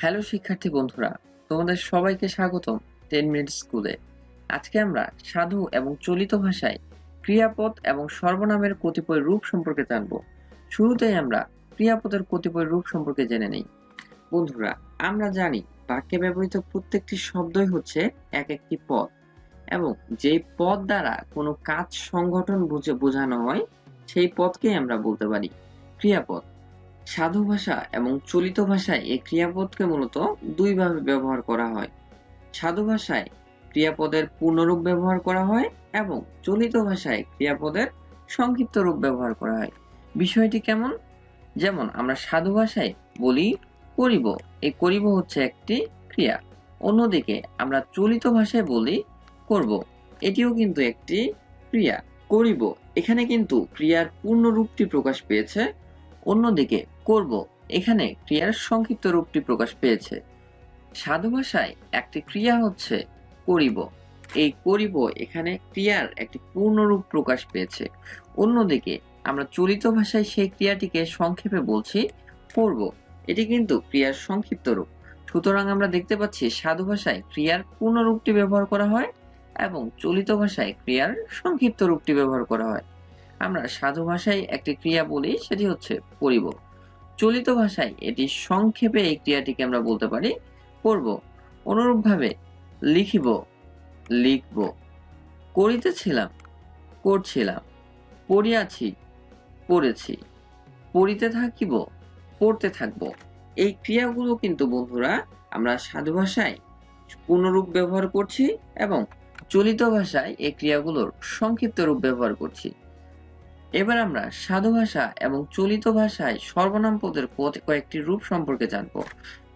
Hello শিক্ষার্থী বন্ধুরা, তোমাদের সবাইকে স্বাগতম টেন মিনিট স্কুলে। আজকে আমরা সাধু এবং চলিত ভাষায় ক্রিয়াপদ এবং সর্বনামের কতিপয় রূপ সম্পর্কে জানব। শুরুতেই আমরা ক্রিয়াপদের কতিপয় রূপ সম্পর্কে জেনে নেই। বন্ধুরা, আমরা জানি বাক্যে ব্যবহৃত প্রত্যেকটি শব্দই হচ্ছে এক একটি পদ এবং যেই পদ দ্বারা কোনো কাজ সংগঠন বুঝে বোঝানো হয়, সেই পদকেই আমরা বলতে পারি ক্রিয়াপদ। সাধু ভাষা এবং চলিত ভাষায় এই ক্রিয়াপদকে মূলত দুইভাবে ব্যবহার করা হয়। সাধু ভাষায় ক্রিয়াপদের পূর্ণরূপ ব্যবহার করা হয় এবং চলিত ভাষায় ক্রিয়াপদের সংক্ষিপ্ত রূপ ব্যবহার করা হয়। বিষয়টি কেমন? যেমন, আমরা সাধু ভাষায় বলি করিব। এই করিব হচ্ছে একটি ক্রিয়া। অন্যদিকে, আমরা চলিত ভাষায় বলি করব। এটিও কিন্তু একটি ক্রিয়া। করিব। এখানে কিন্তু ক্রিয়ার পূর্ণ রূপটি প্রকাশ পেয়েছে। অন্যদিকে করব। এখানে ক্রিয়ার সংক্ষিপ্ত রূপটি প্রকাশ পেয়েছে। সাধু ভাষায় একটি ক্রিয়া হচ্ছে করিব। এই করিব এখানে ক্রিয়ার একটি পূর্ণরূপ প্রকাশ পেয়েছে। অন্যদিকে আমরা চলিত ভাষায় সেই ক্রিয়াটিকে সংক্ষেপে বলছি করব। এটি কিন্তু ক্রিয়ার সংক্ষিপ্ত রূপ। সুতরাং আমরা দেখতে পাচ্ছি সাধু ভাষায় ক্রিয়ার পূর্ণ রূপটি ব্যবহার করা হয় এবং চলিত ভাষায় ক্রিয়ার সংক্ষিপ্ত রূপটি ব্যবহার করা হয়। আমরা সাধু ভাষায় একটি ক্রিয়া বলি, সেটি হচ্ছে করিব। চলিত ভাষায় এটি সংক্ষেপে এই ক্রিয়াটিকে আমরা বলতে পারি করব অনুরূপভাবে লিখিব, লিখব। করিতেছিলাম, করছিলাম। পড়িয়াছি, পড়েছি। পড়িতে থাকিব, পড়তে থাকব। এই ক্রিয়াগুলো কিন্তু বন্ধুরা আমরা সাধু ভাষায় পূর্ণরূপ ব্যবহার করছি এবং চলিত ভাষায় এই ক্রিয়াগুলোর সংক্ষিপ্ত রূপ ব্যবহার করছি। এবার আমরা সাধু ভাষা এবং চলিত ভাষায় সর্বনাম পদের কয়েকটি রূপ সম্পর্কে জানব।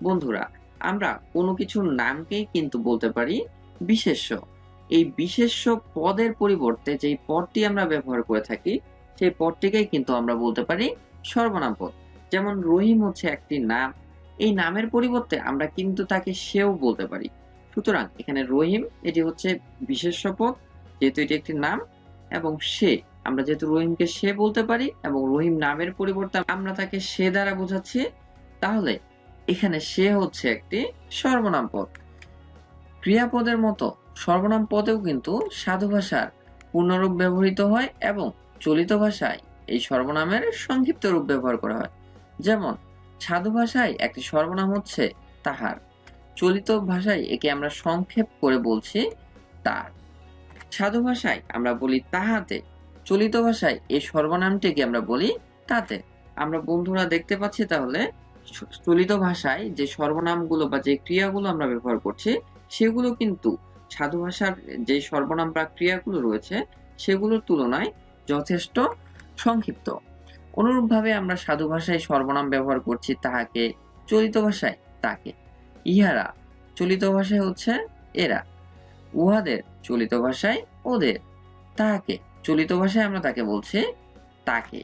বন্ধুরা, আমরা কোনো কিছুর নামকেই কিন্তু বলতে পারি বিশেষ্য। এই বিশেষ্য পদের পরিবর্তে যেই পদটি আমরা ব্যবহার করে থাকি, সেই পদটিকেই কিন্তু আমরা বলতে পারি সর্বনাম পদ। যেমন রহিম হচ্ছে একটি নাম। এই নামের পরিবর্তে আমরা কিন্তু তাকে সেও বলতে পারি। সুতরাং এখানে রহিম, এটি হচ্ছে বিশেষ্য পদ, যেহেতু এটি একটি নাম, এবং সে আমরা যেহেতু রহিমকে সে বলতে পারি এবং রহিম নামের পরিবর্তে আমরা তাকে সে দ্বারা বোঝাচ্ছি, তাহলে এখানে সে হচ্ছে একটি সর্বনাম পদ। ক্রিয়াপদের মতো সর্বনাম পদেও কিন্তু সাধু ভাষার পূর্ণরূপ ব্যবহৃত হয় এবং চলিত ভাষায় এই সর্বনামের সংক্ষিপ্ত রূপ ব্যবহার করা হয়। যেমন, সাধু ভাষায় একটি সর্বনাম হচ্ছে তাহার। চলিত ভাষায় একে আমরা সংক্ষেপ করে বলছি তার। সাধু ভাষায় আমরা বলি তাহাতে। চলিত ভাষায় এই সর্বনামটিকে আমরা বলি তাতে। আমরা বন্ধুরা দেখতে পাচ্ছি তাহলে চলিত ভাষায় যে সর্বনামগুলো বা যে ক্রিয়াগুলো আমরা ব্যবহার করছি, সেগুলো কিন্তু সাধু ভাষার যে সর্বনাম বা ক্রিয়াগুলো রয়েছে, সেগুলোর তুলনায় যথেষ্ট সংক্ষিপ্ত। অনুরূপভাবে আমরা সাধু ভাষায় সর্বনাম ব্যবহার করছি তাহাকে, চলিত ভাষায় তাকে। ইহারা চলিত ভাষায় হচ্ছে এরা। উহাদের চলিত ভাষায় ওদের তাহাকে। চলিত ভাষায় আমরা তাকে বলছি তাকে।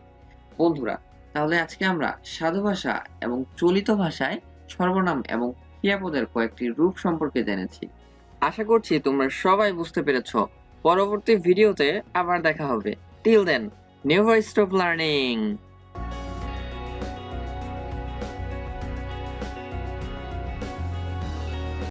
বন্ধুরা, তাহলে আজকে আমরা সাধু ভাষা এবং চলিত ভাষায় সর্বনাম এবং ক্রিয়াপদের কয়েকটি রূপ সম্পর্কে জেনেছি। আশা করছি তোমরা সবাই বুঝতে পেরেছ। পরবর্তী ভিডিওতে আবার দেখা হবে। Till then never stop learning